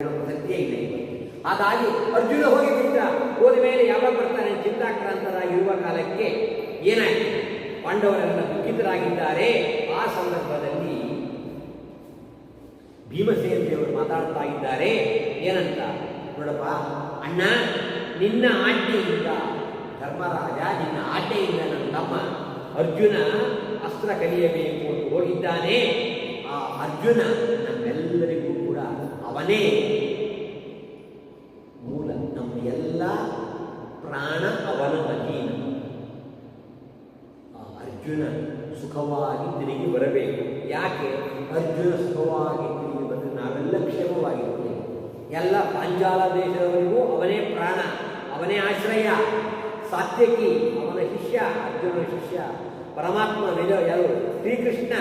ಇಲ್ಲ ಹಾಗಾಗಿ ಅರ್ಜುನ ಹೋಗಿ ಬಿಟ್ಟ ಹೋದ ಮೇಲೆ ಯಾವಾಗ ಬರ್ತಾನೆ ಚಿಂತಾಕ್ರಾಂತರಾಗಿರುವ ಕಾಲಕ್ಕೆ ಏನಾಯ್ತು? ಪಾಂಡವರೆಲ್ಲ ದುಃಖಿತರಾಗಿದ್ದಾರೆ. ಆ ಸಂದರ್ಭದಲ್ಲಿ ಭೀಮಸೇನ ದೇವರು ಮಾತಾಡ್ತಾ ಇದ್ದಾರೆ. ಏನಂತ ನೋಡಪ್ಪ? ಅಣ್ಣ, ನಿನ್ನ ಆಜ್ಞೆಯಿಂದ, ಧರ್ಮರಾಜ, ನಿನ್ನ ಆಜ್ಞೆಯಿಂದ ನನ್ನ ತಮ್ಮ ಅರ್ಜುನ ಅಸ್ತ್ರ ಕಲಿಯಬೇಕು ಅಂತ ಹೋಗಿದ್ದಾನೆ ಆ ಅರ್ಜುನ ಅವನೇ ಮೂಲ ನಮ್ಮ ಎಲ್ಲ ಪ್ರಾಣ ಅವನ ಅಧೀನ. ಅರ್ಜುನ ಸುಖವಾಗಿ ತಿರುಗಿ ಬರಬೇಕು. ಯಾಕೆ? ಅರ್ಜುನ ಸುಖವಾಗಿ ತಿರುಗಿ ಬಂದರೆ ನಾವೆಲ್ಲ ಕ್ಷೇಮವಾಗಿರ್ತೇವೆ. ಎಲ್ಲ ಪಾಂಚಾಲ ದೇಶದವರಿಗೂ ಅವನೇ ಪ್ರಾಣ, ಅವನೇ ಆಶ್ರಯ. ಸಾತ್ಯಕಿ ಅವನ ಶಿಷ್ಯ ಅರ್ಜುನ ಶಿಷ್ಯ, ಪರಮಾತ್ಮ ನಿಜ ಯಾರು? ಶ್ರೀಕೃಷ್ಣ.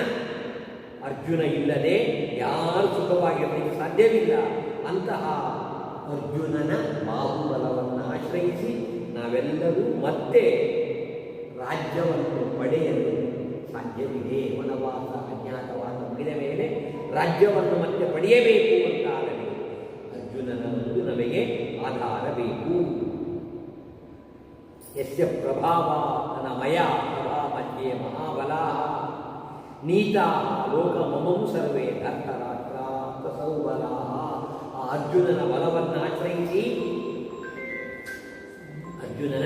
ಅರ್ಜುನ ಇಲ್ಲದೆ ಯಾರು ಸುಖವಾಗಿರಲಿಕ್ಕೆ ಸಾಧ್ಯವಿಲ್ಲ. ಅಂತಹ ಅರ್ಜುನನ ಬಾಹುಬಲವನ್ನು ಆಶ್ರಯಿಸಿ ನಾವೆಲ್ಲರೂ ಮತ್ತೆ ರಾಜ್ಯವನ್ನು ಪಡೆಯಲು ಸಾಧ್ಯವಿದೆ. ವನವಾಸ, ಅಜ್ಞಾತವಾದ ಮುಗಿದ ಮೇಲೆ ರಾಜ್ಯವನ್ನು ಮತ್ತೆ ಪಡೆಯಬೇಕು ಅಂತಾದರೆ ಅರ್ಜುನನ ಒಂದು ನಮಗೆ ಆಧಾರ ಬೇಕು. ಯಸ್ಯ ಪ್ರಭಾವ ಮಯ ಪ್ರಭಾ ಮಧ್ಯೆ ಮಹಾಬಲಾ ನೀತಾ ಲೋಕ ಮಮಂ ಸರ್ವೇ ಧರ್ತರಾಷ್ಟ್ರಾಂತ ಸೌಬಲಾ ಆ ಅರ್ಜುನನ ಬಲವನ್ನು ಆಶ್ರಯಿಸಿ ಅರ್ಜುನನ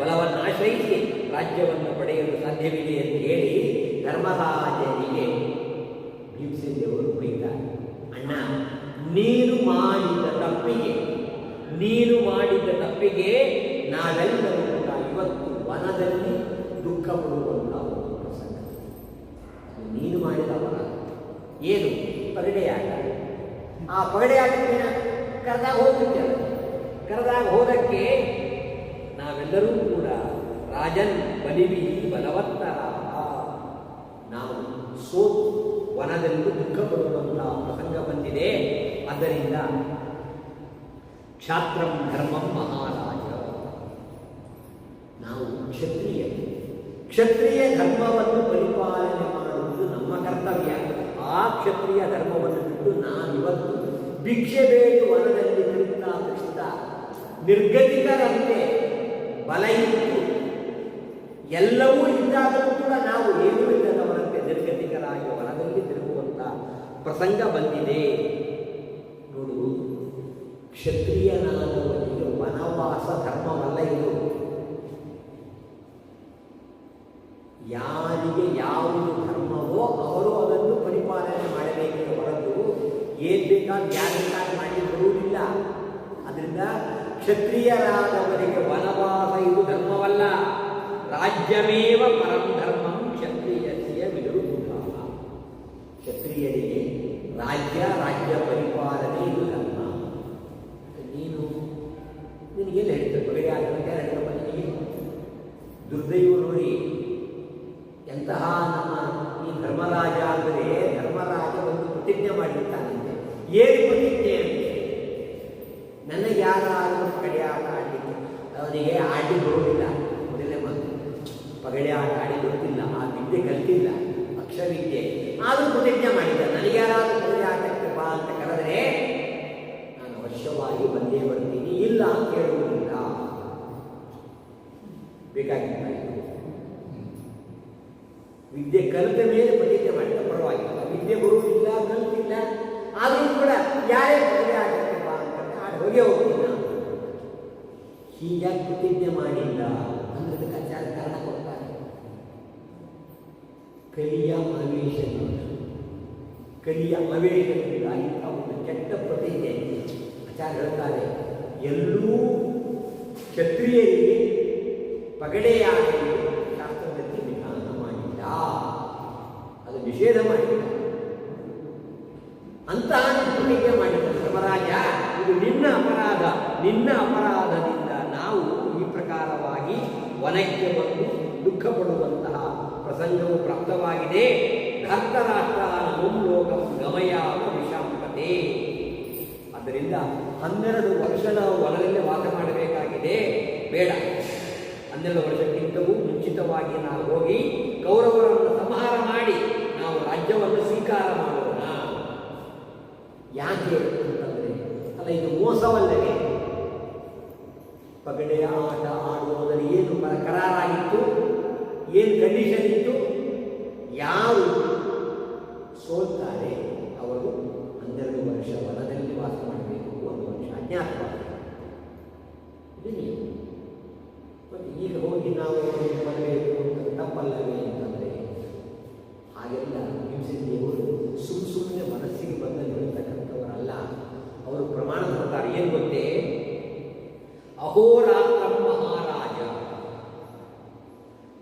ಬಲವನ್ನು ಆಶ್ರಯಿಸಿ ರಾಜ್ಯವನ್ನು ಪಡೆಯಲು ಸಾಧ್ಯವಿದೆ ಎಂದು ಹೇಳಿ ಧರ್ಮರಾಜನಿಗೆ ಭೀಮಸೇನದೇವರು ಬೈತಾರೆ ಅಣ್ಣ, ನೀನು ಮಾಡಿದ ತಪ್ಪಿಗೆ, ನೀನು ಮಾಡಿದ ತಪ್ಪಿಗೆ ನಾವೆಲ್ಲರೂ ಕೂಡ ಇವತ್ತು ವನದಲ್ಲಿ ದುಃಖ ಪಡುವಂತಹ ಒಂದು ಪ್ರಸಂಗ. ಅದು ನೀನು ಮಾಡಿದ ಅಪರಾಧ ಏನು? ಪಗಡೆಯಾಟ ಆ ಪಗಡೆಯಾಟಕ್ಕೆ ಕರೆದಾಗ ಹೋಗ್ತಿದ್ದೇವೆ ಕರೆದಾಗ ಹೋದಕ್ಕೆ ನಾವೆಲ್ಲರೂ ಕೂಡ ರಾಜನ್ ಬಲಿವಿ ಬಲವತ್ತರ ನಾವು ಸೋತು ವನದಲ್ಲಿ ದುಃಖ ಪಡುವಂತಹ ಪ್ರಸಂಗ ಬಂದಿದೆ. ಆದ್ದರಿಂದ ಕ್ಷಾತ್ರಂ ಧರ್ಮಂ ಮಹಾರಾಜ. ನಾವು ಕ್ಷತ್ರಿಯ ಕ್ಷತ್ರಿಯ ಧರ್ಮವನ್ನು ಪರಿಪಾಲನೆ ಮಾಡುವುದು ನಮ್ಮ ಕರ್ತವ್ಯ. ಆ ಕ್ಷತ್ರಿಯ ಧರ್ಮವನ್ನು ಬಿಟ್ಟು ನಾವಿವತ್ತು ಭಿಕ್ಷೆ ಬೇಡಿ ವನದಲ್ಲಿ ಕೃತ ಕೃಷ್ಣ ನಿರ್ಗತಿಕರಂತೆ ಬಲ ಎಲ್ಲವೂ ಇದ್ದಾಗಲೂ ಕೂಡ ನಾವು ಏನು ಇಲ್ಲದವರಂತೆ ನಿರ್ಗತಿಕರಾಗಿ ವನದಲ್ಲಿ ತಿರುಗುವಂತ ಪ್ರಸಂಗ ಬಂದಿದೆ. ನೋಡು, ಕ್ಷತ್ರಿಯನಾದವನಿಗೆ ವನವಾಸ ಧರ್ಮವಲ್ಲ ಇದು. ಯಾರಿಗೆ ಯಾವುದು ಧರ್ಮವೋ ಅವರು ಅದನ್ನು ಪರಿಪಾಲನೆ ಮಾಡಬೇಕೇ ಹೊರತು ಏನು ಬೇಕಾದ ಯಾರು ಮಾಡಿ ಬರುವುದಿಲ್ಲ. ಅದರಿಂದ ಕ್ಷತ್ರಿಯರಾದವರಿಗೆ ವನವಾಸ ಇದು ಧರ್ಮವಲ್ಲ. ರಾಜ್ಯಮೇವ ಪರಂ ಧರ್ಮಂ ಕ್ಷತ್ರಿಯಸ್ಯ ವಿರುದ್ಧ. ಕ್ಷತ್ರಿಯರಿಗೆ ರಾಜ್ಯ ರಾಜ್ಯ ಪರಿಪಾಲನೆ ಇದು ಧರ್ಮ ನೀನು ನಿನಗೇನು ಹೇಳ್ತೇವೆ ಬಗೆ ಆಗಲಿಕ್ಕೆ ಹೇಳ್ತಪ್ಪ ನಿನಗೆ ದುರ್ದೈವ ನೋಡಿ ಎಂತಹ ನಮ್ಮ ಈ ಧರ್ಮರಾಜ ಅಂದರೆ ಧರ್ಮರಾಜ ಒಂದು ಪ್ರತಿಜ್ಞೆ ಮಾಡಿರ್ತಾನಂತೆ ಏನು ಪ್ರತಿಜ್ಞೆ ಅಂದರೆ ನನಗೆ ಯಾರಾದರೂ ಪಗಡೆ ಆಟ ಆಡಲಿಕ್ಕೆ ಅವನಿಗೆ ಆಡಿ ಬರುವುದಿಲ್ಲ ಮೊದಲನೇ ಮಾತು ಪಗಡೆ ಆಟ ಆಡಿ ಗೊತ್ತಿಲ್ಲ ಆ ವಿದ್ಯೆ ಕಲಿತಿಲ್ಲ ಅಕ್ಷರವಿದ್ಯೆ ಆದರೂ ಪ್ರತಿಜ್ಞೆ ಮಾಡಿದ್ದ ನನಗೆ ಯಾರಾದರೂ ಪಗಡೆ ಆಟಕ್ಕೆ ಬಾ ಅಂತ ಕರೆದರೆ ನಾನು ಅವಶ್ಯವಾಗಿ ಬಂದೇ ಬರ್ತೀನಿ ಇಲ್ಲ ಅಂತ ಹೇಳುವುದಿಲ್ಲ ಬೇಕಾಗಿಲ್ಲ ವಿದ್ಯೆ ಕಲಿತ ಮೇಲೆ ಪ್ರತಿಜ್ಞೆ ಮಾಡಿದ ಪರವಾಗಿಲ್ಲ. ವಿದ್ಯೆ ಬರುವುದಿಲ್ಲ ಕಲಿತಿಲ್ಲ ಆದರೂ ಕೂಡ ಯಾರೇ ಪಗಡೆ ಆಟಕ್ಕೆ ಬಾ ಅಂತ ಆಡಿ ಹೋಗೇ ಹೋಗ್ತೀನಿ ಹೀಗಾಗಿ ಪ್ರತಿಜ್ಞೆ ಮಾಡಿಲ್ಲ ಅಂದ್ರೆ ಆಚಾರ್ಯ ಕಾರಣ ಕೊಡ್ತಾರೆ. ಕಲಿಯ ಆವೇಶದಿಂದ ಕಲಿಯ ಇಂಥ ಒಂದು ಕೆಟ್ಟ ಪ್ರತಿಜ್ಞೆ. ಆಚಾರ ಹೇಳ್ತಾರೆ, ಎಲ್ಲೂ ಕ್ಷತ್ರಿಯರಿಗೆ ಪಗಡೆಯಾಗಿ ನಿಷೇಧ ಮಾಡಿಲ್ಲ ಅಂತಹ ಪ್ರತಿಜ್ಞೆ ಮಾಡಿದ ಧರ್ಮರಾಜ, ಇದು ನಿನ್ನ ಅಪರಾಧ, ನಿನ್ನ ಅಪರಾಧದಿಂದ ನಾವು ಈ ಪ್ರಕಾರವಾಗಿ ವನಕ್ಕೆ ಬಂದು ದುಃಖ ಪಡುವಂತಹ ಪ್ರಸಂಗವು ಪ್ರಾಪ್ತವಾಗಿದೆ. ಧರ್ತರಾಷ್ಟ್ರ ಲೋಕಂ ಗಮಯಾಮ ವಿಷಾಂಪತೆ ಆದ್ದರಿಂದ ಹನ್ನೆರಡು ವರ್ಷ ನಾವು ವನದಲ್ಲೇ ವಾಸ ಮಾಡಬೇಕಾಗಿದೆ. ಬೇಡ. ಹನ್ನೆರಡು ವರ್ಷಕ್ಕಿಂತಲೂ ಮುಂಚಿತವಾಗಿ ನಾವು ಹೋಗಿ ಕೌರವರನ್ನು ಸಂಹಾರ ಮಾಡಿ. ನಾವು ರಾಜ್ಯವನ್ನು ಸ್ವೀಕಾರ ಮಾಡೋಣ ಯಾಕೆ ಅಂತಂದರೆ, ಅಲ್ಲ, ಇದು ಮೋಸವಲ್ಲದೆ ಪಗಡೆ, ಆಟ, ಆಡುವುದರಲ್ಲಿ ಏನು ಕರಾರಾಗಿತ್ತು? ಏನು ಕಂಡೀಷನ್ ಇತ್ತು? ಯಾರು ಸೋಲ್ತಾರೆ, ಅವರು ಹನ್ನೆರಡು ವರ್ಷ ವನದಲ್ಲಿ ವಾಸ ಮಾಡಬೇಕು ಒಂದು ವರ್ಷ ಅಜ್ಞಾತವಾಗಿ ಈಗ ಹೋಗಿ ನಾವು ಬರಬೇಕು ಅಂತ ತಪ್ಪಲ್ಲವೇ ಅಂತ. ಅಂತಂದರೆ ಹಾಗೆಲ್ಲ ಹಿಂಸೆಯವರು ಸುಮ್ಮ ಸುಮ್ಮನೆ ಮನಸ್ಸಿಗೆ ಬಂದಲ್ಲಿ ಹೇಳ್ತಕ್ಕಂಥವರಲ್ಲ, ಅವರು ಪ್ರಮಾಣ ಕೊಡ್ತಾರೆ ಏನು ಗೊತ್ತೇ? ಅಹೋರಾತ್ರ ಮಹಾರಾಜ.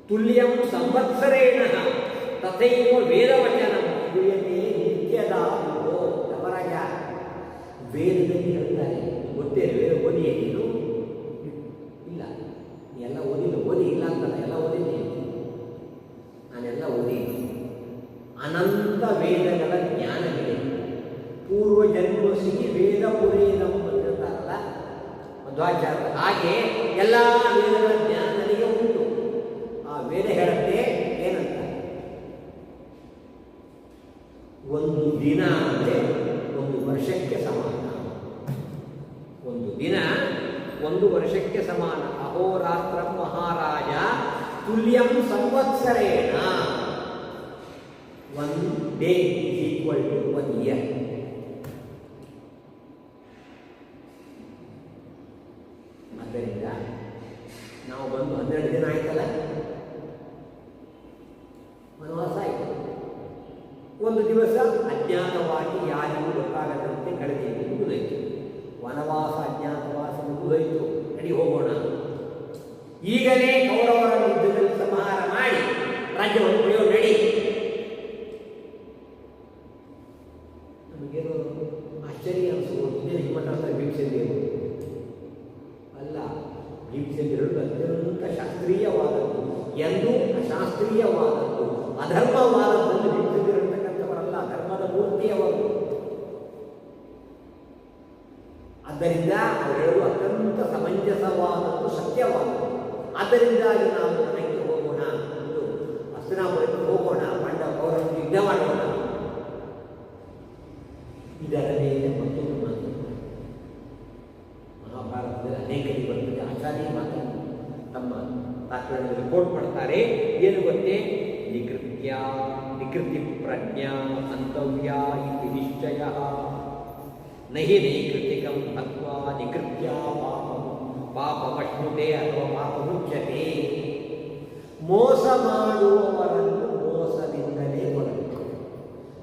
ತುಲ್ಯಂ ಸಂವತ್ಸರೇಣ ತಥೈವ ವೇದವಚನ. ಕ್ರಿಯತೆ ನಿತ್ಯದ ನವರಾಜ. ವೇದದಲ್ಲಿ ಹೇಳ್ತಾರೆ, ಗೊತ್ತೇ ವೇದ ಓದಿಯೇ ನೀನು ಇಲ್ಲ ನೀ ಎಲ್ಲ ಓದಿಲ್ಲ ಓದಿ ಇಲ್ಲ ಅಂತಲ್ಲ ಎಲ್ಲ ಓದಿದ್ದೀನಿ ನಾನೆಲ್ಲ ಓದಿ ಅನಂತ ವೇದಗಳ ಜ್ಞಾನವಿದೆ ಪೂರ್ವ ಜನ್ಮಸಿಗೆ ವೇದ ಪುರೇದಂ ಅಂತಿರ್ತಾರಲ್ಲ ಮಧ್ವಾಚಾರ್ಯ ಹಾಗೆ ಎಲ್ಲ ವೇದಗಳ ಜ್ಞಾನ ನನಗೆ ಉಂಟು ಆ ವೇದ ಹೇಳುತ್ತೆ ಏನಂತ ಒಂದು ದಿನ ಅಂದರೆ ಒಂದು ವರ್ಷಕ್ಕೆ ಸಮಾನ. ಒಂದು ದಿನ ಒಂದು ವರ್ಷಕ್ಕೆ ಸಮಾನ. ಅಹೋರಾತ್ರ ಮಹಾರಾಜ, ತುಲ್ಯಂ ಸಂವತ್ಸರೇಣ. One day equal to one year ಆದ್ದರಿಂದ ನಾವು ಬಂದು ಹನ್ನೆರಡು ದಿನ ಆಯ್ತಲ್ಲ ವನವಾಸ ಆಯಿತು ಒಂದು ದಿವಸ ಅಜ್ಞಾತವಾಗಿ ಯಾರಿಗೂ ಗೊತ್ತಾಗದಂತೆ ಕಳೆದಿದ್ದು ಮುಗಿದೋಯ್ತು ವನವಾಸ ಅಜ್ಞಾತವಾಸ ಮುಗಿದೋಯ್ತು ನಡಿ ಹೋಗೋಣ ಈಗಲೇ ಕೌರವರ ಯುದ್ಧದಲ್ಲಿ ಸಂಹಾರ ಮಾಡಿ ರಾಜ್ಯವನ್ನು ಪಡೆಯೋ ನಡಿ ನಮಗೇನು ಆಶ್ಚರ್ಯ ಅನಿಸ್ಬೋದು ಹಿಮ್ಮಟ ಅಂತ ಭೀಮಸೇನಿಯರು ಅಲ್ಲ ಭೀಮಸೇನಿಯರು ಅತ್ಯಂತ ಶಾಸ್ತ್ರೀಯವಾದದ್ದು ಎಂದೂ ಅಶಾಸ್ತ್ರೀಯವಾದದ್ದು, ಅಧರ್ಮವಾದದ್ದು ಭೀಮಸೇನಿಯರ್ತಕ್ಕಂಥವರಲ್ಲ ಧರ್ಮದ ಮೂರ್ತಿಯವರು ಆದ್ದರಿಂದ ಅವರು ಅತ್ಯಂತ ಸಮಂಜಸವಾದದ್ದು ಸತ್ಯವಾದದ್ದು. ಆದ್ದರಿಂದಾಗಿ ನಾವು ಮನೆಗೆ ಹೋಗೋಣ ಎಂದು ಹಸ್ತಿನಾಪುರಕ್ಕೆ ಹೋಗೋಣ ಪಾಂಡ ಕೌರವ ಯುದ್ಧ ಮಾಡೋಣ ಇದರ ಮೇಲೆ ಮತ್ತೊಂದು ಮಾತು ಮಹಾಭಾರತದಲ್ಲಿ ಅನೇಕ ಬರ್ತದೆ ಆಚಾರ್ಯ ಮಾತು ತಮ್ಮ ತಾತ್ಪರ್ಯದಲ್ಲಿ ರಿಪೋರ್ಟ್ ಮಾಡ್ತಾರೆ ಏನು ಗೊತ್ತೇ ನಿಕೃತ್ಯ ನಿಕೃತಿ ಪ್ರಜ್ಞಾ ಅಂತವ್ಯ ಇತಿ ನಿಶ್ಚಯ. ನಹಿ ನೈಕೃತಿಕಂ ಹತ್ವಾ ನಿಕೃತ್ಯ ಪಾಪ. ಪಾಪಮಶ್ನುತೆ ಅಥವಾ ಪಾಪಮುಚ್ಯತೆ ಮೋಸ ಮಾಡುವವರನ್ನು ಮೋಸದಿಂದಲೇ ಕೊಡಬೇಕು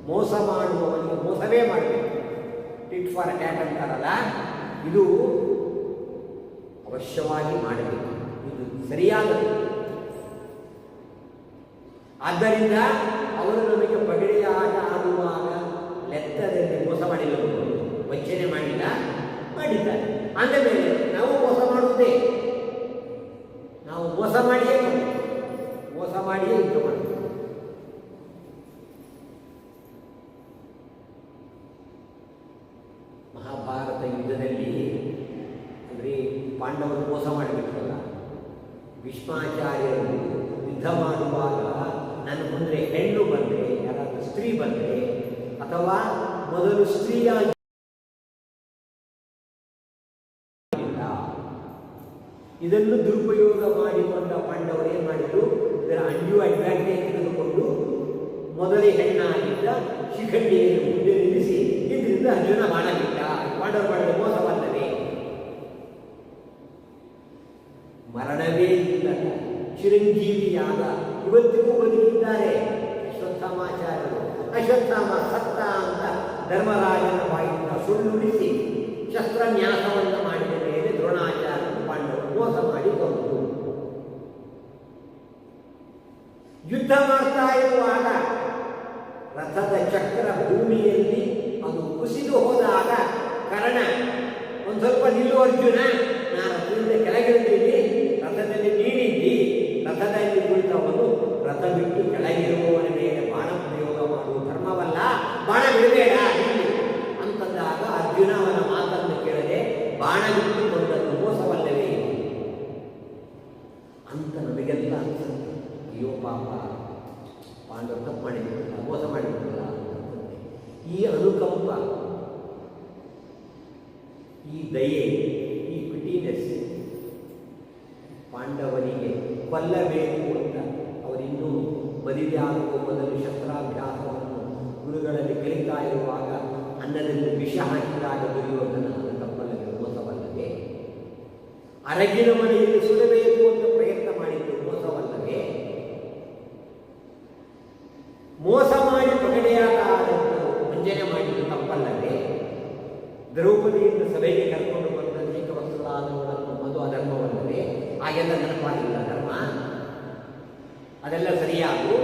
ಮೋಸ ಮಾಡುವವನಿಗೆ ಮೋಸವೇ ಮಾಡಬೇಕು. ಟಿಟ್ ಫಾರ್ ಅಟ್ಯಾಕ್ ಅಂತಾರಲ್ಲ, ಇದು ಅವಶ್ಯವಾಗಿ ಮಾಡಬೇಕು. ಇದು ಸರಿಯಾದ ಆದ್ದರಿಂದ ಅವರು ನಮಗೆ ಪಗಡೆಯ ಆಗುವಾಗ ಲೆಕ್ಕದಲ್ಲಿ ಮೋಸ ಮಾಡಿಲ್ಲ ವಂಚನೆ ಮಾಡಿಲ್ಲ, ಮಾಡಿದ್ದಾರೆ. ಅಂದಮೇಲೆ ನಾವು ಮೋಸ ಮಾಡುವುದೇ? ನಾವು ಮೋಸ ಮಾಡಿಯೇ. ಮೋಸ ಮಾಡಿಯೇ ಯುದ್ಧ ಮಾಡ್ತೀವಿ ಮಹಾಭಾರತ ಯುದ್ಧದಲ್ಲಿ ಅಂದರೆ ಪಾಂಡವರು ಮೋಸ ಮಾಡಬೇಕಲ್ಲ ವಿಶ್ವಾಚಾರ್ಯರು ಯುದ್ಧ ಮಾಡುವಾಗ ನನ್ನ ಮುಂದೆ ಹೆಣ್ಣು ಬಂದರೆ, ಯಾರಾದರೂ ಸ್ತ್ರೀ ಬಂದರೆ, ಅಥವಾ ಮೊದಲು ಸ್ತ್ರೀಯಾಗಿ. ಇದನ್ನು ದುರುಪಯೋಗ ಮಾಡಿಕೊಂಡ ಪಾಂಡವರು ಏನು ಮಾಡಿದ್ರು ಇದರ ಅಂಜು ಅಡ್ವಾಂಟೇಜ್ ತೆಗೆದುಕೊಂಡು ಮೊದಲೇ ಹೆಣ್ಣಾಗಿದ್ದ ಶಿಖಂಡಿಯನ್ನು ಮುಂದೆ ನಿಲ್ಲಿಸಿ ಇದರಿಂದ ಅರ್ಜುನ ಮಾಡಲಿಲ್ಲ ಪಾಂಡವರು ಮಾಡಿದ ಮೋಸವಲ್ಲವೇ ಮರಣವೇ ಇಲ್ಲ ಚಿರಂಜೀವಿಯಾದ ಇವತ್ತಿಗೂ ಬದುಕಿದ್ದಾರೆ ಅಶ್ವತ್ಥಾಮಾಚಾರ್ಯರು ಅಶ್ವತ್ಥಾಮ ಸತ್ತ ಅಂತ ಧರ್ಮರಾಜನ ಬಾಯಿಂದ ಸುಳ್ಳುಳಿಸಿ ಶಸ್ತ್ರನ್ಯಾಸವನ್ನು ಮಾಡಿದ ಮೇಲೆ ದ್ರೋಣಾಚಾರ್ಯರು ಪಾಂಡವರು ಮೋಸ ಮಾಡಿ ಕೊಂದರು ಯುದ್ಧ ಮಾಡ್ತಾ ಇರುವಾಗ ರಥದ ಚಕ್ರ ಭೂಮಿಯಲ್ಲಿ ಅದು ಕುಸಿದು ಹೋದಾಗ ಕರ್ಣ, ಒಂದು ಸ್ವಲ್ಪ ನಿಲ್ಲು ಅರ್ಜುನ, ನಾನು ಮುಂದೆ ಕೆಳಗಿಳಿದ್ದೀನಿ ರಥದಲ್ಲಿ ನೀಡಿದ್ದಿ ರಥದಲ್ಲಿ ಕುಳಿತವನು ರಥ ಬಿಟ್ಟು ಕೆಳಗಿರುವವನ ಮೇಲೆ ಬಾಣ ಪ್ರಯೋಗ ಮಾಡುವ ಧರ್ಮವಲ್ಲ ಬಾಣ ಬಿಡಬೇಡ ನಿಲ್ಲು ಅಂತಂದಾಗ ಅರ್ಜುನ ಅವನ ಮಾತನ್ನು ಕೇಳದೆ ಬಾಣ ಬಿಟ್ಟು ಕೊಂದದ್ದು ಮೋಸವಲ್ಲವೇ ಅಂತ ನಮಗೆಲ್ಲ ಅನ್ಸುತ್ತೆ ಅಯ್ಯೋ ಪಾಪ ಪಾಂಡವರು ತಪ್ಪು ಮಾಡಿಬಿಟ್ರಲ್ಲ ಮೋಸ ಮಾಡಿಬಿಟ್ರಲ್ಲ ಅಂತಂದ್ರೆ ಈ ಅನುಕಂಪ ಈ ದಯೆ ಈ ಪಿಟಿನೆಸ್ ಪಾಂಡವರಿಗೆ ಕೊಲ್ಲಬೇಕು ಅಂತ ಅವರಿನ್ನೂ ಮದುವೆಯಾಗುವ ಕೋಪದಲ್ಲಿ ಶಸ್ತ್ರಾಭ್ಯಾಸವನ್ನು ಗುರುಗಳಲ್ಲಿ ಕಲಿತಾ ಇರುವಾಗ ಅನ್ನದಲ್ಲಿ ವಿಷ ಹಾಕಿದಾಗ ದುರ್ಯೋಧನ ಅದು ತಪ್ಪಲ್ಲವೇ ಮೋಸವಲ್ಲವೇ ಅರಗಿನ ಮನೆಯಲ್ಲಿ ಸುಡಬೇಕು ಅಂತ ಪ್ರಯತ್ನ ಮಾಡಿದ್ದು ಮೋಸವಲ್ಲವೇ ಮೋಸ ಮಾಡಿ ಪ್ರಕಟೆಯಾದ ಮಂಜನೆ ಮಾಡಿದ್ದು ತಪ್ಪಲ್ಲದೆ ದ್ರೌಪದಿಯಿಂದ ಸಭೆಗೆ ಕರ್ಕೊಂಡು ಬಂದ ಅನೇಕ ವಸ್ತುಗಳಾದವುಗಳನ್ನು ಅದು ಅಧರ್ಮವಲ್ಲವೇ ಹಾಗೆಲ್ಲ ನೆನಪಾಗಿಲ್ಲ ಧರ್ಮ ಅದೆಲ್ಲ ಸರಿಯಾಗು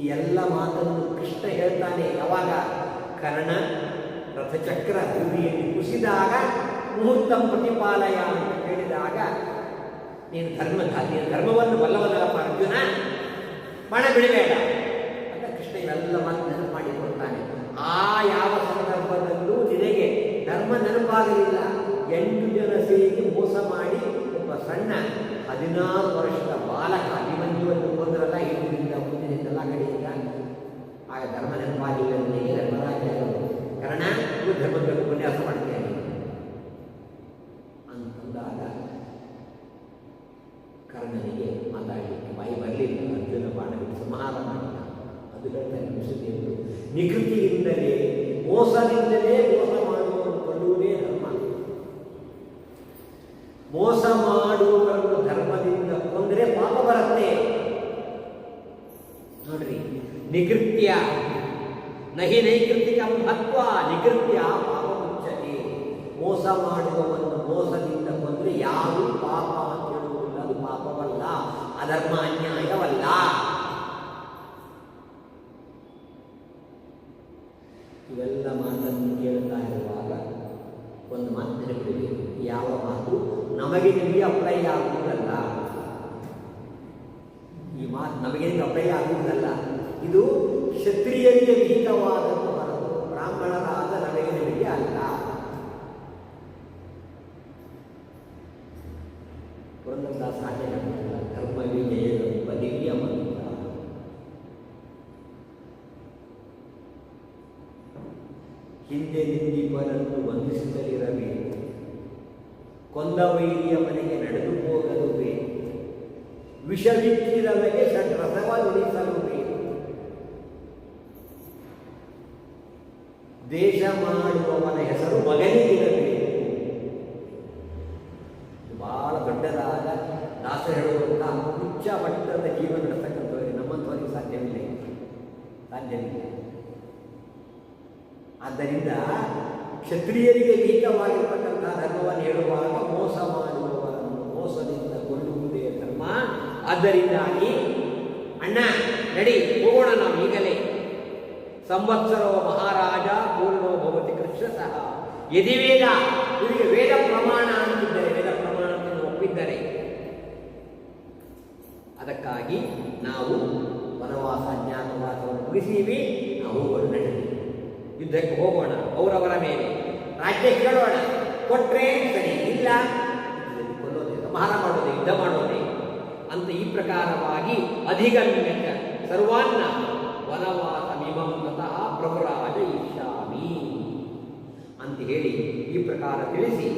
ಈ ಎಲ್ಲ ಮಾತನ್ನು ಕೃಷ್ಣ ಹೇಳ್ತಾನೆ. ಯಾವಾಗ? ಕರ್ಣ ರಥಚಕ್ರ ಭೂಮಿಯಲ್ಲಿ ಕುಸಿದಾಗ ಮುಹೂರ್ತ ಪ್ರತಿಪಾಲಯ ಅಂತ ಹೇಳಿದಾಗ ನೀನು ಧರ್ಮ ನೀನು ಧರ್ಮವನ್ನು ಬಲ್ಲವನಲ್ಲಪ್ಪ ಅರ್ಜುನ ಬಣ ಬಿಡಬೇಡ ಅಂತ ಕೃಷ್ಣ ಇವೆಲ್ಲ ಮಾತು ನೆನಪು ಮಾಡಿಕೊಡ್ತಾನೆ ಆ ಯಾವ ಸಂದರ್ಭದಲ್ಲೂ ನಿನಗೆ ಧರ್ಮ ನೆನಪಾಗಲಿಲ್ಲ. ಎಂಟು ಜನ ಸೇರಿ ಮೋಸ ಮಾಡಿ ಒಬ್ಬ ಸಣ್ಣ ಹದಿನಾರು ವರ್ಷದ ಬಾಲಕ ಅಭಿಮಂಜುವನ್ನು ಕೊಂದ್ರಲ್ಲ ಹಿಂದಿನಿಂದ ಮುಂದಿನಿಂದಲ್ಲ ಕಡೆಯಿಂದ ಆಗ ಧರ್ಮ ನೆನಪಾಗಿಲ್ಲ ನಿನಗೆ ಧರ್ಮರಾಜ ಕಾರಣ ಇದು ಧರ್ಮದ ಉಪನ್ಯಾಸ ಮಾಡ್ತೇನೆ ಅಂತಂದಾಗ ಕರ್ಣನಿಗೆ ಮಾತಾಡಲಿಕ್ಕೆ ಬಾಯಿ ಬರಲಿಲ್ಲ ಅರ್ಜುನ ಬಾಣಕ್ಕೆ ಸಂಹಾರ ಮಾಡಿದ ಅದು ಹೇಳ್ತಾರೆ ವಿಷಯದೇವರು ನಿಕೃತಿಯಿಂದಲೇ ಮೋಸದಿಂದಲೇ ಮೋಸ ಮಾಡುವವನು ಕೊಲ್ಲುವುದೇ ಧರ್ಮ ಮೋಸ ಮಾಡುವವರನ್ನು ಧರ್ಮದಿಂದ ಕೊಂದರೆ ಪಾಪ ಬರುತ್ತೆ ನೋಡ್ರಿ ನಿಕೃತ್ಯ ನಹಿ ನೈಕೃತಿಕ ಮಹತ್ವ, ನಿಗೃತ್ಯ ಪಾಪ ಮುಚ್ಚತೆ ಮೋಸ ಮಾಡುವವನು ಮೋಸದಿಂದ ಬಂದರೆ ಯಾರು ಪಾಪ ಅಂತ ಹೇಳುವುದಿಲ್ಲ, ಅದು ಪಾಪವಲ್ಲ, ಅಧರ್ಮ ಅನ್ಯಾಯವಲ್ಲ. ಇವೆಲ್ಲ ಮಾತನ್ನು ಕೇಳ್ತಾ ಇರುವಾಗ ಒಂದು ಮಾತು ನೆನಪಿಡಬೇಕು ಯಾವ ಮಾತು? ನಮಗೆ ನಿಮಗೆ ಅಪ್ಲೈ ಆಗುವುದಲ್ಲ. ಈ ಮಾತು ನಿಮಗೆ ಅಪ್ಲೈ ಆಗುವುದಲ್ಲ. ಇದು ಕ್ಷತ್ರಿಯರಿಗೆ ವಿಹಿತವಾದದ್ದು ಬ್ರಾಹ್ಮಣರಾದ ನನಗೆ ಅಲ್ಲ. ಪುರಂದರದಾಸ ಹಾಗೆ ಧರ್ಮ ವಿಜಯವೆಂಬ ದಿವ್ಯ ಹಿಂದೆ ನಿಂದಿಬ್ಬರನ್ನು ವಂದಿಸುತ್ತಲಿರಬೇಕು ಕೊಂದ ವೈರಿಯ ಮನೆಗೆ ನಡೆದು ಹೋಗಲು ಬೇಕು. ವಿಷವಿಕ್ಕಿರವೆಗೆ ಷಡ್ರಸವ ನುಡಿಸಲು ಬೇಕು ದೇಶ ಮಾಡುವವನ ಹೆಸರು ಮಗನಿಗಿರಬೇಕು. ಬಹಳ ದೊಡ್ಡದಾದ ದಾಸ ಹೇಳುವಂಥ ಉಚ್ಚ ಮಟ್ಟದ ಜೀವನ ನಡೆಸ್ತಕ್ಕಂಥವರಿಗೆ ನಮ್ಮಂಥವರಿಗೆ ಸಾಧ್ಯವಿಲ್ಲ ಸಾಧ್ಯವಿಲ್ಲ ಆದ್ದರಿಂದ ಕ್ಷತ್ರಿಯರಿಗೆ ಗೀತವಾಗಿರ್ತಕ್ಕಂಥ ಧರ್ಮವನ್ನು ಹೇಳುವಾಗ ಮೋಸ ಮಾಡುವವರನ್ನು ಮೋಸದಿಂದ ಕೊಳ್ಳುವುದೇ ಧರ್ಮ. ಆದ್ದರಿಂದಾಗಿ, ಅಣ್ಣ, ನಡಿ, ಹೋಗೋಣ ನಾವು ಈಗಲೇ ಸಂವತ್ಸರೋ ಮಹಾರಾಜ ಪೂರ್ಣೋ ಭವತಿ ಕೃಷ್ಣ ಸಹ ವೇದ ಇವರಿಗೆ ವೇದ ಪ್ರಮಾಣ ಅಂತಿದ್ದಾರೆ, ವೇದ ಪ್ರಮಾಣ ಅಂತ ಒಪ್ಪಿದ್ದಾರೆ, ಅದಕ್ಕಾಗಿ ನಾವು ವನವಾಸ ಜ್ಞಾನವಾಸವನ್ನು ಮುಗಿಸೀವಿ ನಾವು ಹೋಗೋಣ ಯುದ್ಧಕ್ಕೆ ಹೋಗೋಣ, ಅವರವರ ಮೇಲೆ. ರಾಜ್ಯ ಕೇಳೋಣ, ಕೊಟ್ರೆ ಸರಿ, ಇಲ್ಲ. ಸಂಹಾರ ಮಾಡೋದೇ, ಯುದ್ಧ ಮಾಡೋದೇ ಅಂತ ಈ ಪ್ರಕಾರವಾಗಿ ಅಧಿಗಮ್ಯ ಸರ್ವಾನ್ನ ವನವಾಸ ಮೀಮಂತಃ ಪ್ರಭುರಾಜ ಇಷ್ಯಾಮಿ ಅಂತ ಹೇಳಿ ಈ ಪ್ರಕಾರ ತಿಳಿಸಿ.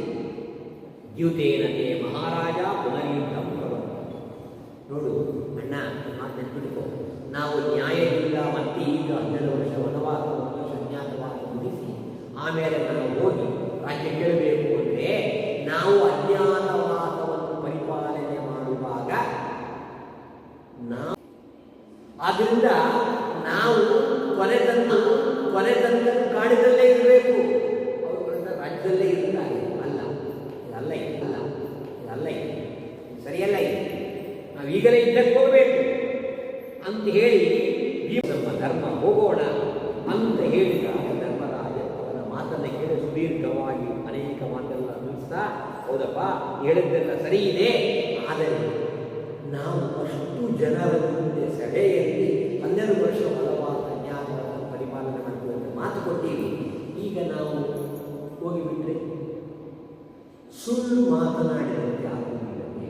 ದ್ಯುತೇನತೆ ಮಹಾರಾಜ ಪುನರ್ಯುದ್ಧಂ ನೋಡು ಅಣ್ಣ ಮಾತು ನಾವು ನ್ಯಾಯದಿಂದ ಮತ್ತೆ ಈಗ ಹನ್ನೆರಡು ವರ್ಷ ವನವಾಸ ಒಂದು ವರ್ಷ ಅಜ್ಞಾತವಾಸ ಮುಗಿಸಿ, ಆಮೇಲೆ ನಾವು ಹೋಗಿ ರಾಜ್ಯ ಕೇಳಬೇಕು ಅಂದರೆ ನಾವು ಅಜ್ಞಾತವಾಸವನ್ನು ಪರಿಪಾಲನೆ ಮಾಡುವಾಗ ನಾವು ಆದ್ರಿಂದ ನಾವು ಕೊನೆ ತನಕ ಕೊನೆ ತನಕ ಕಾಡಿನಲ್ಲೇ ಇರಬೇಕು ಅವುಗಳಿಂದ ರಾಜ್ಯದಲ್ಲೇ ಇರ್ತಾರೆ ಅಲ್ಲ ಇದಲ್ಲ ಇದು ಅಲ್ಲ ಇದಲ್ಲ ಇದು ಸರಿಯಲ್ಲ ಇದು ನಾವು ಈಗಲೇ ಯುದ್ಧಕ್ಕೆ ಹೋಗಬೇಕು ಅಂತ ಹೇಳಿ ಈ ನಮ್ಮ ಧರ್ಮ ಹೋಗೋಣ ಅಂತ ಹೇಳಿದಾಗ ಧರ್ಮರಾಜ ಅವನ ಮಾತನ್ನು ಕೇಳಿ ಸುದೀರ್ಘವಾಗಿ ಅನೇಕ ಮಾತೆಲ್ಲ ತಿಳಿಸ್ತಾ ಹೌದಪ್ಪ ಹೇಳಿದ್ದೆಲ್ಲ ಸರಿ ಇದೆ ಆದರೆ ನಾವು ಅಷ್ಟು ಜನರ ಮುಂದೆ ಸಭೆಯಲ್ಲಿ ಹನ್ನೆರಡು ವರ್ಷ ಬಲವಾದ ಜ್ಞಾನವನ್ನು ಪರಿಪಾಲನೆ ಮಾಡ್ತೀವಿ ಅಂತ ಮಾತು ಕೊಟ್ಟಿವಿ ಈಗ ನಾವು ಹೋಗಿಬಿಟ್ರೆ ಸುಳ್ಳು ಮಾತನಾಡಿದಂತೆ ಆಗುವುದಿಲ್ಲವೇ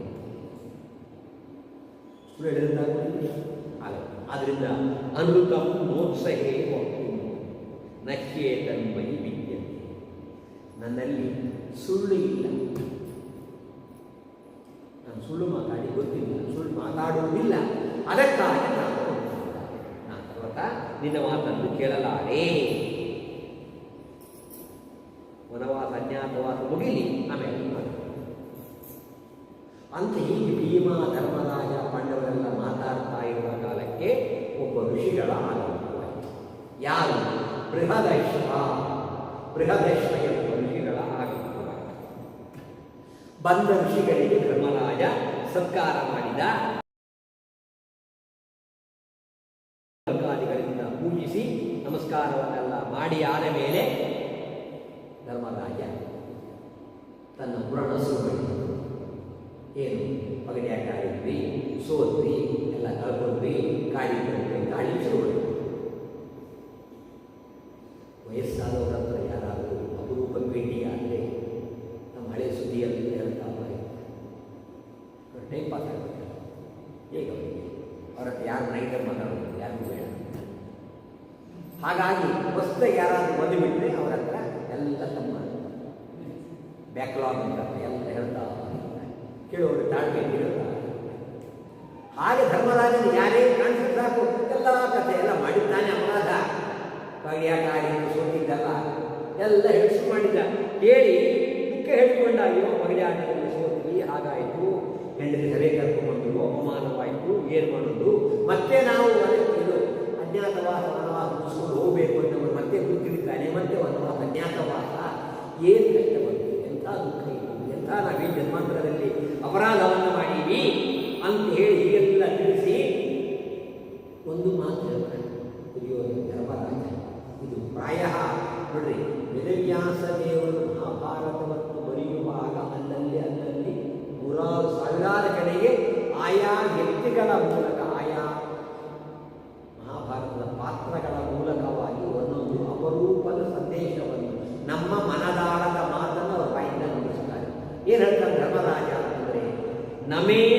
ಸುಳ್ಳು ಹೇಳಿದಂತಾಗುವುದಿಲ್ಲ ಆದ್ರಿಂದ ಅನೃತಂ ಮೋತ್ಸಹೇ ವಕ್ತು ನಶ್ಯೇತನ್ಮಯಿ ವಿದ್ಯತೆ. ನನ್ನಲ್ಲಿ ಸುಳ್ಳು ಇಲ್ಲ. ನಾನು ಸುಳ್ಳು ಮಾತಾಡಿ ಗೊತ್ತಿಲ್ಲ. ಸುಳ್ಳು ಮಾತಾಡುವುದಿಲ್ಲ. ಅದಕ್ಕಾಗಿ ನಾನು ನಾನು ನಿನ್ನ ಮಾತನ್ನು ಕೇಳಲಾರೆ. ವನವಾಸ ಅಜ್ಞಾತವಾಸ ಮುಗಿಲಿ. ಆಮೇಲೆ ಹೀಗೆ ಭೀಮಾ ಧರ್ಮರಾಜ ಪಾಂಡವರೆಲ್ಲ ಮಾತಾಡ್ತಾ ಇರುವ ಕಾಲಕ್ಕೆ ಒಬ್ಬ ಋಷಿಗಳ ಆಗಮನವಾಯಿತು ಯಾರು? ಬೃಹದೈಶ್ವ. ಬೃಹದೈಶ್ವ ಎಂಬ ಋಷಿಗಳ ಆಗಮನವಾಯಿತು ಬಂದ ಋಷಿಗಳಿಗೆ ಧರ್ಮರಾಜ ಸತ್ಕಾರ ಮಾಡಿದ ಪೂಜಿಸಿ ನಮಸ್ಕಾರವನ್ನೆಲ್ಲ ಮಾಡಿ ಆದ ಮೇಲೆ ಧರ್ಮರಾಜ ತನ್ನ ಪುರಾಣ ಶುರು ಏನು ಪಗಡ್ಯಾಟ ಆಡಿದ್ವಿ ಸೋತ್ವಿ ಎಲ್ಲ ಕಳ್ಕೊಂಡ್ವಿ ಗಾಳಿ ಬಂದ್ವಿ ಗಾಳಿ ಮಾಡಿದ್ವಿ ವಯಸ್ಸಾದವರ ಹತ್ರ ಯಾರಾದರೂ ಅಪರೂಪ ಭೇಟಿಯಾದರೆ ನಮ್ಮ ಹಳೆ ಸುದ್ದಿಯಲ್ಲಿ ಹೇಳ್ತಾ ಟೈಮ್ ಪಾಸ್ ಆಗುತ್ತೆ ಹೇಗೆ ಅವರ ಯಾರು ನೈಟರ್ ಮಾತಾಡೋದು ಯಾರಿಗೂ ಬೇಡ ಹಾಗಾಗಿ ಹೊಸ್ತ ಯಾರಾದರೂ ಬಂದುಬಿಟ್ರೆ ಅವರ ಎಲ್ಲ ತಮ್ಮ? ಬ್ಯಾಕ್ಲಾಗ್ ಅಂತ ಎಲ್ಲ ಹೇಳ್ತಾ. ಕೇಳೋರು ತಾಳ್ಮೆ ಕೇಳ್ತಾರೆ ಹಾಗೆ ಧರ್ಮರಾಜನ ಯಾರೇ ಕಾಣಿಸಿದ್ರೆ ಸಾಕು. ಎಲ್ಲ ಕಥೆ ಎಲ್ಲ ಮಾಡಿದ್ದಾನೆ ಅಪರಾಧ. ಪಗಡಿಯಾಕಾರಿ ಸೋತಿದ್ದಲ್ಲ, ಎಲ್ಲ ಹೆಸರು ಮಾಡಿದ್ದ. ಹೇಳಿ ದುಃಖ ಹೇಳಿಕೊಂಡ, ಅಯ್ಯೋ ಪಗಡಿಯಾಟದಲ್ಲಿ ಸೋತಿ. ಹಾಗಾಯಿತು. ಹೆಂಡತಿ ಸಭೆ ಕರ್ಕೊಂಡ್ಬಂದು ಅವಮಾನವಾಯಿತು. ಏನು ಮಾಡೋದು? ಮತ್ತೆ ನಾವು ಅದಕ್ಕೆ ಅಜ್ಞಾತವಾಸ ವನವಾಸ ಮುಗಿಸ್ಕೊಂಡು ಹೋಗಬೇಕು ಅನ್ನೋರು ಮತ್ತೆ ಕೂತಿರ್ತಾನೆ ಮತ್ತೆ ವನವಾಸ ಅಜ್ಞಾತವಾಸ ಏನು ಕಷ್ಟ ಬಂತು ಎಂಥ ದುಃಖ ಇದು ಎಂಥ ಈ ಜನ್ಮಾಂತರದಲ್ಲಿ ಅಪರಾಧವನ್ನು ಮಾಡೀವಿ ಅಂತ ಹೇಳಿ ಹೀಗೆಲ್ಲ ತಿಳಿಸಿ ಒಂದು ಮಾತು ದುರ್ಯೋಧನ ಧರ್ಮರಾಜ ಇದು ಪ್ರಾಯ ನೋಡ್ರಿ ವೇದವ್ಯಾಸ ದೇವರು ಮಹಾಭಾರತವನ್ನು ಬರೆಯುವಾಗ ಅಲ್ಲಲ್ಲಿ ಅಲ್ಲಲ್ಲಿ ನೂರಾರು ಸಾವಿರಾರು ಕಡೆಗೆ ಆಯಾ ವ್ಯಕ್ತಿಗಳ ಮೂಲಕ Nami.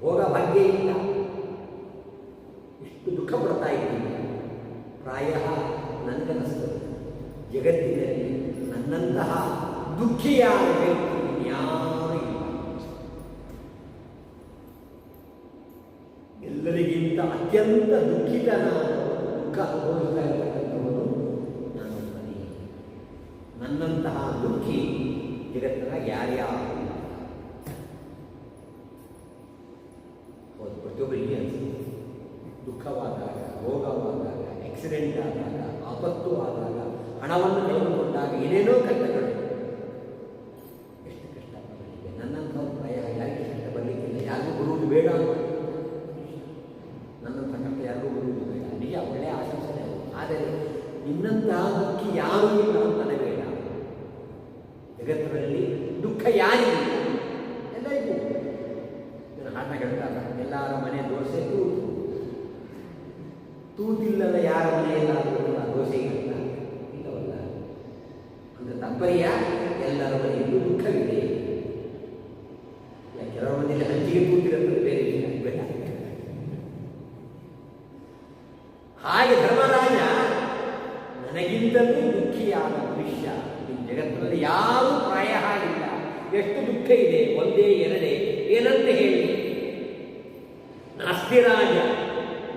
ಭೋಗ ಭಾಗ್ಯ ಇಲ್ಲ. ಇಷ್ಟು ದುಃಖ ಪಡ್ತಾ ಇದ್ದೀನಿ. ಪ್ರಾಯ ನನಗನ್ನಿಸ್ತದೆ ಜಗತ್ತಿನಲ್ಲಿ ನನ್ನಂತಹ ದುಃಖಿಯಾದ ಇನ್ಯಾರೂ ಇಲ್ಲ. ಎಲ್ಲರಿಗಿಂತ ಅತ್ಯಂತ ದುಃಖಿತನಾದ ದುಃಖ ಅನುಭವಿಸ್ತಾ ಇರ್ತಕ್ಕಂಥವನು ನಾನು. ನನ್ನಂತಹ ದುಃಖಿ ಜಗತ್ತಿನ ಯಾರ್ಯಾರು ಆಕ್ಸಿಡೆಂಟ್ ಆದಾಗ ಆಪತ್ತು ಆದಾಗ, ಹಣವನ್ನು ಕಳೆದುಕೊಂಡಾಗ ಏನೇನೋ ಕಷ್ಟಗಳು. ಎಷ್ಟು ಕಷ್ಟ ಬರಲಿಕ್ಕೆ ನನ್ನಂಥ ಪ್ರಾಯ ಯಾರಿಗೆ ಕಷ್ಟ ಬರಲಿಕ್ಕಿಲ್ಲ ಯಾರಿಗೂ ಬರುವುದು ಬೇಡ ನನ್ನಂಥ ಕಷ್ಟ ಯಾರಿಗೂ ಬರುವುದು ಬೇಡ. ನಿಜ ಒಳ್ಳೆಯ ಆಶಂಸನೆ ಆದರೆ ನಿನ್ನಂತಹ ದುಃಖಿ ಯಾರೂ ಇಲ್ಲ ಅಂತಲೇ ಬೇಡ. ಜಗತ್ತಿನಲ್ಲಿ ದುಃಖ ಯಾರಿಗೂ ಎಲ್ಲರಿಗೂ ಇದನ್ನು ಹಾಟ ಹೇಳ್ತಾರೆ ಎಲ್ಲರ ಮನೆ ದೋಸೆ ತೂತು ತೂತಿಲ್ಲದ ಯಾರ ಮನೆಯಲ್ಲಾದರೂ ಕೂಡ ದೋಸೆ ಇಲ್ಲ ಇಲ್ಲವಲ್ಲ ಅಂದ್ರೆ ತಾತ್ಪರ್ಯ ಎಲ್ಲರ ಮನೆಯಲ್ಲೂ ದುಃಖವಿದೆ ಇಲ್ಲ, ಕೆಲವರ ಮನೆಯಲ್ಲಿ ಹಂಚಿಗೆ ತೂತಿರೋದು ಬೇರೆ ವಿಷಯ ಬೇಡ ಹಾಗೆ ಧರ್ಮರಾಜ ನನಗಿಂತಲೂ ದುಃಖಿಯಾದ ಮನುಷ್ಯ ಈ ಜಗತ್ತಿನಲ್ಲಿ ಯಾರೂ ಪ್ರಾಯ ಇಲ್ಲ ಎಷ್ಟು ದುಃಖ ಇದೆ ಒಂದೇ ಎರಡೇ ಏನಂತ ಹೇಳಿ ನಾಸ್ತಿ ರಾಜ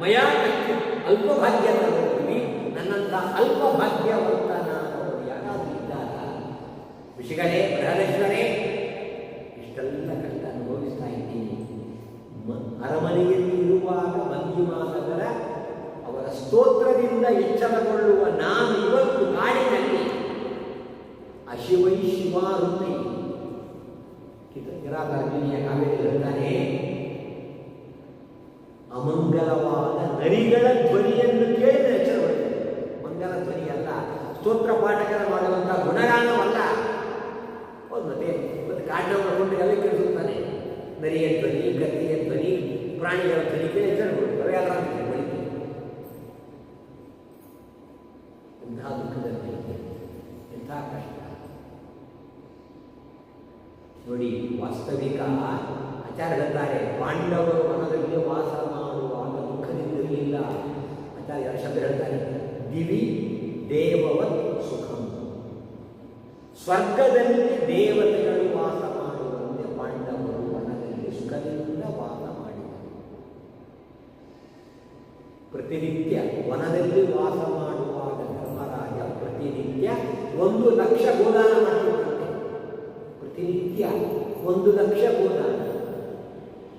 ಮಯಾ ಕಚ್ಚು ಅಲ್ಪ ಭಾಗ್ಯದ ಹೋಗಿ ನನ್ನಂಥ ಅಲ್ಪ ಭಾಗ್ಯವಂತನಾದವರು ಯಾರಾದರೂ ಇದ್ದಾಗ ಋಷಿಗಳೇ ಇಷ್ಟೆಲ್ಲ ಕಷ್ಟ ಅನುಭವಿಸ್ತಾ ಇದ್ದೀನಿ ಅರಮನೆಯಲ್ಲಿ ಇರುವಾಗ ಮಂಜುಮಾನಗರ ಅವರ ಸ್ತೋತ್ರದಿಂದ ಎಚ್ಚರಗೊಳ್ಳುವ ನಾನು ಇವತ್ತು ಕಾಡಿನಲ್ಲಿ ಅಶಿವೈ ಶಿವಾರುಣಿ ಕಿರಾತಾರ್ಜುನಿಯ ಕಾವ್ಯದಲ್ಲಿ ಹೇಳ್ತಾನೆ ಅಮಂಗಲವಾದ ನರಿಗಳ ಧ್ವನಿಯನ್ನು ಕೇಳಿದ ಎಚ್ಚರಗೊಳ್ಳುತ್ತದೆ ಮಂಗಲ ಧ್ವನಿ ಅಲ್ಲ, ಸ್ತೋತ್ರ ಪಾಠಕರ ಮಾಡುವಂತಹ ಗುಣಗಾನವಲ್ಲ. ಮತ್ತೆ ಮತ್ತೆ ಕಾಡಿನವರ ಕೊಂಡು ಎಲ್ಲ ಕೇಳಿಸುತ್ತಾನೆ ನರಿಯ ಧ್ವನಿ ಗತಿಯ ಧ್ವನಿ, ಪ್ರಾಣಿಗಳ ಧ್ವನಿ ಎಚ್ಚರಗೊಳ್ಳುತ್ತವೆ ಅವೆಲ್ಲ ಬಳಿಕೆ ಇಂತಹ ದುಃಖದಲ್ಲಿ ಎಂಥ ಕಷ್ಟ? ನೋಡಿ, ವಾಸ್ತವಿಕ ಆಚಾರ ಹೇಳ್ತಾರೆ ಪಾಂಡವರು ಮನದಲ್ಲಿ ವಾಸ ಎರಡು ಶಬ್ದ ಹೇಳ್ತಾರೆ ದಿವಿ ದೇವವತ್ ಸುಖಂ. ಸ್ವರ್ಗದಲ್ಲಿ ದೇವತೆಗಳು ವಾಸ ಮಾಡುವಂತೆ ಪಾಂಡವರು ವನದಲ್ಲಿ ಸುಖದಿಂದ ವಾಸ ಮಾಡಿದರು. ಪ್ರತಿನಿತ್ಯ ವನದಲ್ಲಿ ವಾಸ ಮಾಡುವಾಗ ಧರ್ಮರಾಜ ಪ್ರತಿನಿತ್ಯ ಒಂದು ಲಕ್ಷ ಗೋದಾನ ಮಾಡುತ್ತಿದ್ದಂತೆ ಪ್ರತಿನಿತ್ಯ ಒಂದು ಲಕ್ಷ ಗೋದಾನ.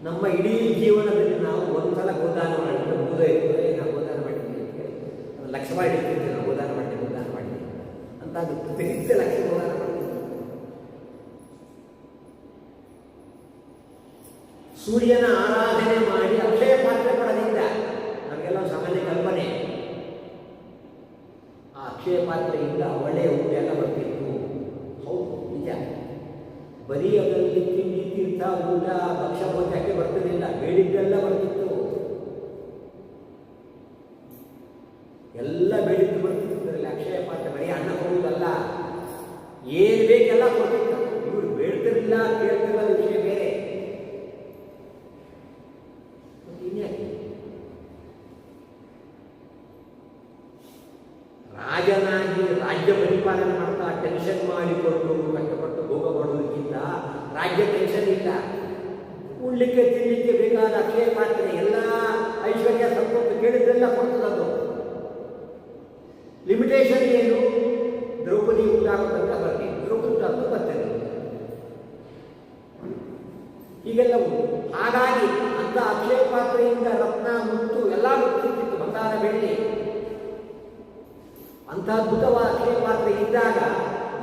ನಮ್ಮ ಇಡೀ ಜೀವನದಲ್ಲಿ ನಾವು ಒಂದ್ಸಲ ಗೋದಾನ ಮಾಡಿದ್ರೆ ಮುಗಿದೋಯ್ತು ಏ, ನಾವು ಗೋದಾನ ಮಾಡಿದ್ವಿ ಅಂತ ಹೇಳಿ ಒಂದು ಲಕ್ಷ ಮಾಡಿ ನಾವು ಗೋದಾನ ಮಾಡಿ. ಗೋದಾನ ಅಂತ ಅದು ಪ್ರತಿನಿತ್ಯ ಲಕ್ಷ ಗೋದಾನ ಮಾಡಿ. ಸೂರ್ಯನ ಆರಾಧನೆ ಮಾಡಿ ಅಕ್ಷಯ ಪಾತ್ರ ಪಡೆದಿದ್ದ ನಮಗೆಲ್ಲ ಸಾಮಾನ್ಯ ಕಲ್ಪನೆ. ಆ ಅಕ್ಷಯ ಪಾತ್ರೆಯಿಂದ ಒಳ್ಳೆಯ ಊಟ ಬರ್ತಿತ್ತು. ಹೌದು, ನಿಜ. ಬರೀ ಅದರಲ್ಲಿ ತಿಂಡಿ, ತೀರ್ಥ, ಊಟ, ಭಕ್ಷ್ಯ ಭೋಜಕ್ಕೆ ಬರ್ತಿರಲಿಲ್ಲ ಬೇಡಿದ್ದೆಲ್ಲ ಬರ್ತಿತ್ತು ಎಲ್ಲ ಬೇಡಿದ್ದು ಬರ್ತಿತ್ತು ಇದರಲ್ಲಿ ಬರೀ ಅನ್ನ ಕೊಡುವುದಲ್ಲ. ಏನು ಬೇಕೆಲ್ಲ ಕೊಡ್ತಿತ್ತು ಇವರು ಬೇಡ್ತಿರಲಿಲ್ಲ ಕೇಳ್ತಿರಲ್ಲ ವಿಷಯ ಬೇರೆ. ರಾಜನಾಗಿ ರಾಜ್ಯ ಪರಿಪಾಲನೆ ಮಾಡ್ತಾ ಟೆನ್ಷನ್ ಮಾಡಿಕೊಂಡು ಕಷ್ಟಪಟ್ಟು ಹೋಗಬಡುವುದಕ್ಕಿಂತ ರಾಜ್ಯ ಟೆನ್ಷನ್ ಇಲ್ಲ. ಉಳ್ಳಿಕ್ಕೆ ತಿನ್ನಲಿಕ್ಕೆ ಬೇಕಾದ ಅಕ್ಷಯ ಪಾತ್ರೆ, ಎಲ್ಲ ಐಶ್ವರ್ಯ ಸಂಪತ್ತು ಕೇಳಿದ್ದೆಲ್ಲ ಕೊಡ್ತದದು ಲಿಮಿಟೇಷನ್ ಏನು ದ್ರೌಪದಿ ಊಟ ತನಕ ಬರ್ತೀನಿ ದ್ರೌಪದಿ ಊಟ ಅಂತ ಬರ್ತೇನೆ ಹೀಗೆಲ್ಲ ಉಂಟು ಹಾಗಾಗಿ ಅಂತ ಅಕ್ಷಯ ಪಾತ್ರೆಯಿಂದ ರತ್ನ ಮುತ್ತು ಎಲ್ಲ ಮುತ್ತಿತ್ತು ಬಂಗಾರ ಬೆಳ್ಳಿ ಅಂತ ಮಾತ್ರ ಇದ್ದಾಗ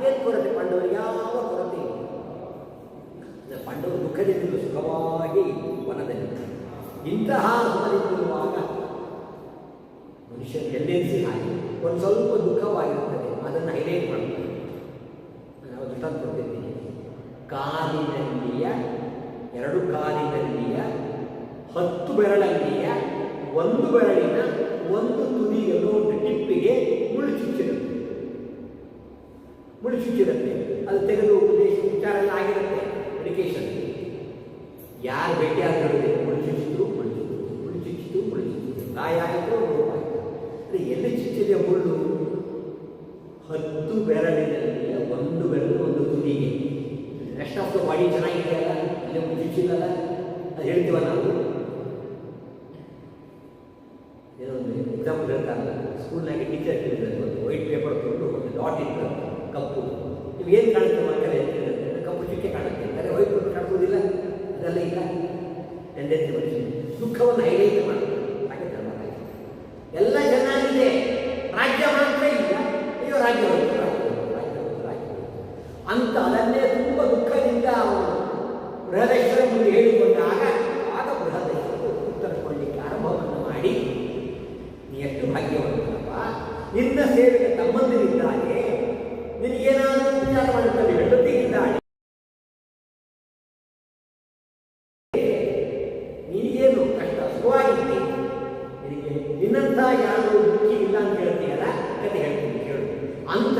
ಏನು ಕೊರತೆ? ಪಾಂಡವರು ಯಾವ ಕೊರತೆ? ಪಾಂಡವರು ದುಃಖದಿಂದಲೂ ಸುಖವಾಗಿ ವನದಲ್ಲಿ ಇಂತಹ ಸುಖದಿಂದಿರುವಾಗ ಮನುಷ್ಯ ಟೆಂಡೆನ್ಸಿ ಹಾಗೆ ಒಂದು ಸ್ವಲ್ಪ ದುಃಖವಾಗಿರುತ್ತದೆ ಅದನ್ನು ಹೈಲೈಟ್ ಮಾಡ್ತಾರೆ. ನಾವು ಕೊಡ್ತಿದ್ದೀನಿ ಕಾಲಿನಲ್ಲಿಯ, ಎರಡು ಕಾಲಿನಲ್ಲಿಯ, ಹತ್ತು ಬೆರಳಲ್ಲಿಯ, ಒಂದು ಬೆರಳಿನ ಒಂದು ತುದಿಯನ್ನು ಒಂದು ಟಿಪ್ಪಿಗೆ ಮುಳ್ಳು ಚುಚ್ಚಿರುತ್ತೆ. ಮುಳ್ಳು ಚುಚ್ಚಿರುತ್ತೆ. ಅದು ತೆಗೆದು ಉಪದೇಶ ವಿಚಾರ ಎಲ್ಲ ಆಗಿರುತ್ತೆ. ಮೆಡಿಕೇಶನ್ ಯಾರು ಭೇಟಿ ಆಗಿರುತ್ತೆ ಮುಳ್ಳು ಚುಚ್ಚಿದ್ರು ಮುಳ್ಳು ಚುಚ್ಚಿದ್ರು. ಮುಳ್ಳು ಚುಚ್ಚಿತು ಮುಳ್ಳು ಚುಚ್ಚಿತು ಗಾಯ ಆಯಿತು, ನೋವು ಆಯಿತು. ಅದು ಎಲ್ಲಿ ಚುಚ್ಚಿದೆ ಮುಳ್ಳು? ಹತ್ತು ಬೆರಳಿನಲ್ಲಿ ಒಂದು ಬೆರಳು, ಒಂದು ತುದಿಗೆ. ರೆಸ್ಟ್ ಆಫ್ ದ ಬಾಡಿ ಚೆನ್ನಾಗಿದೆಯಲ್ಲ ಅಲ್ಲೇ? ಒಂದು ಚುಚ್ಚಿಲ್ಲಲ್ಲ ಅದು ಹೇಳ್ತೀವಲ್ಲ ನಾವು ಏನೋ ಒಂದು ಎಕ್ಸಾಂಪಲ್ ಹೇಳ್ತಾರಲ್ಲ ಸ್ಕೂಲ್ನಾಗೆ ಟೀಚರ್ ಹೇಳಿದ್ದಾರೆ ಒಂದು ವೈಟ್ ಪೇಪರ್ ತೊಗೊಂಡು ಒಂದು ಡಾಟ್ ಇತ್ತು, ಕಪ್ಪು. ನೀವು ಏನು ಕಾಣುತ್ತೆ ಮಕ್ಕಳೇ ಅಂತ ಹೇಳಿದ್ರೆ ಕಪ್ಪು ಚುಕ್ಕೆ ಕಾಣುತ್ತೆ. ಅಂದರೆ ವೈಟ್ ಪೇಪರ್ ಕಾಣಿಸೋದಿಲ್ಲ ಅದೆಲ್ಲ ಇಲ್ಲ. ಟೆಂಡೆನ್ಸಿ ಮನುಷ್ಯ ದುಃಖವನ್ನು ಹೈಲೈಟ್ ಮಾಡ್ತಾರೆ ಹಾಗೆ ಧರ್ಮರಾಜ ಎಲ್ಲ ಚೆನ್ನಾಗಿದೆ ರಾಜ್ಯ ಮಾತ್ರ ಇಲ್ಲ ಅಯ್ಯೋ ರಾಜ್ಯ ಹೋಯ್ತು, ರಾಜ್ಯ ಹೋಯ್ತು, ರಾಜ್ಯ ಹೋಯ್ತು, ರಾಜ್ಯ ಹೋಯ್ತು. ಅಂತ ಅದನ್ನೇ ತುಂಬ ದುಃಖದಿಂದ ಅವನು ಬೃಹದೇಶ್ವರ ಮುಂದೆ ಹೇಳಿಕೊಂಡಾಗ ಆಗ ಬೃಹದೇಶ್ವರ ಉತ್ತರ ಕೊಡಲಿಕ್ಕೆ ಆರಂಭವನ್ನು ಮಾಡಿ ನೀ ಎಷ್ಟು ಭಾಗ್ಯವಂತನಪ್ಪ ನಿನ್ನ ಸೇವೆಗೆ ತಮ್ಮಂದಿರಿದ್ದಾನೆ ನಿನಗೇನಾದರೂ ವಿಚಾರ ಮಾಡುತ್ತದೆ ಹೆಂಡತಿಗಿದ್ದಾಳೆ ನಿನಗೇನು ಕಷ್ಟ ಸುಖವಾಗಿದ್ದಿ ನಿನಗೆ ನಿನ್ನಂಥ ಯಾರು ದುಃಖಿ ಇಲ್ಲ ಅಂತ ಹೇಳ್ತೀಯಲ್ಲ ಕತೆ ಹೇಳ್ತೀನಿ ಕೇಳು ಅಂತ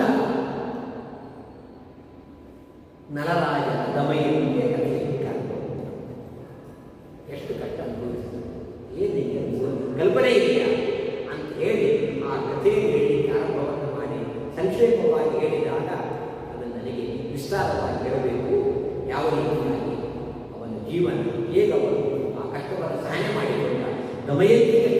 ನಲರಾಜ ದಮಯನಿಗೆ ಕಥೆ ಎಷ್ಟು ಕಷ್ಟ ಅನುಭವಿಸಿದ ಏನಿಗೆ ಕಲ್ಪನೆ ಇದೆಯಾ? ಅಂತ ಹೇಳಿ, ಆ ಕಥೆಯನ್ನು ಹೇಳಿ ಆರಂಭವನ್ನು ಮಾಡಿ, ಸಂಕ್ಷೇಪವಾಗಿ ಹೇಳಿದಾಗ ಅದನ್ನು ನನಗೆ ವಿಸ್ತಾರವಾಗಿ ಹೇಳಬೇಕು ಯಾವ ರೀತಿಯಾಗಿ ಅವನ ಜೀವನ ಹೇಗೆ ಅವನು ಆ ಕಷ್ಟವನ್ನು ಸಹಾಯ ಮಾಡಿಕೊಂಡ ದಮಯಂತಿಗೆ